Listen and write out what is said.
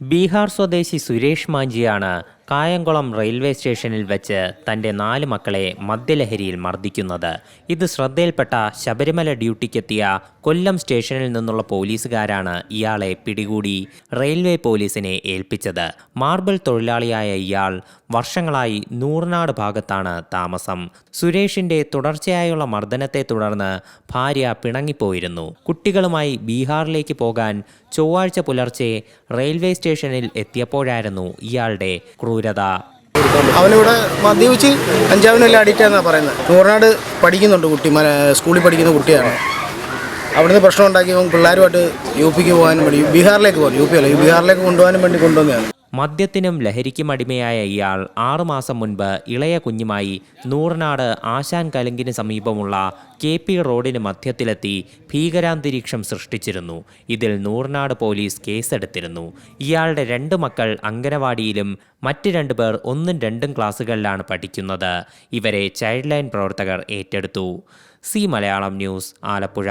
ബീഹാർ സ്വദേശി സുരേഷ് മാഞ്ചിയാണ് കായംകുളം റെയിൽവേ സ്റ്റേഷനിൽ വെച്ച് തന്റെ നാല് മക്കളെ മദ്യലഹരിയിൽ മർദ്ദിക്കുന്നത്. ഇത് ശ്രദ്ധയിൽപ്പെട്ട ശബരിമല ഡ്യൂട്ടിക്കെത്തിയ കൊല്ലം സ്റ്റേഷനിൽ നിന്നുള്ള പോലീസുകാരാണ് ഇയാളെ പിടികൂടി റെയിൽവേ പോലീസിനെ ഏൽപ്പിച്ചത്. മാർബിൾ തൊഴിലാളിയായ ഇയാൾ വർഷങ്ങളായി നൂറിനാട് ഭാഗത്താണ് താമസം. സുരേഷിന്റെ തുടർച്ചയായുള്ള മർദ്ദനത്തെ തുടർന്ന് ഭാര്യ പിണങ്ങിപ്പോയിരുന്നു. കുട്ടികളുമായി ബീഹാറിലേക്ക് പോകാൻ ചൊവ്വാഴ്ച പുലർച്ചെ റെയിൽവേ സ്റ്റേഷനിൽ എത്തിയപ്പോഴായിരുന്നു ഇയാളുടെ ക്രൂരത. അവനിവിടെ മദ്യപിച്ച് അഞ്ചാവിനെല്ലാം അഡിക്റ്റ് ആണെന്നാണ് പറയുന്നത്. നൂറിനാട് പഠിക്കുന്നുണ്ട് കുട്ടി സ്കൂളിൽ പഠിക്കുന്ന കുട്ടിയാണ്. അവിടുന്ന് പ്രശ്നം ഉണ്ടാക്കി അവൻ പിള്ളേരുമായിട്ട് യു പിക്ക് പോകാനും വേണ്ടി ബീഹാറിലേക്ക് പോകാൻ യു പി അല്ല ബീഹാറിലേക്ക് കൊണ്ടുപോകാനും വേണ്ടി കൊണ്ടുവന്നതാണ്. മദ്യത്തിനും ലഹരിക്കും അടിമയായ ഇയാൾ ആറുമാസം മുൻപ് ഇളയ കുഞ്ഞുമായി നൂറനാട് ആശാൻ കലുങ്കിന് സമീപമുള്ള കെ പി റോഡിന് മധ്യത്തിലെത്തി ഭീകരാന്തരീക്ഷം സൃഷ്ടിച്ചിരുന്നു. ഇതിൽ നൂറനാട് പോലീസ് കേസെടുത്തിരുന്നു. ഇയാളുടെ രണ്ട് മക്കൾ അങ്കനവാടിയിലും മറ്റ് രണ്ടു പേർ ഒന്നും രണ്ടും ക്ലാസ്സുകളിലാണ് പഠിക്കുന്നത്. ഇവരെ ചൈൽഡ് ലൈൻ പ്രവർത്തകർ ഏറ്റെടുത്തു. C Malayalam news Alappuzha.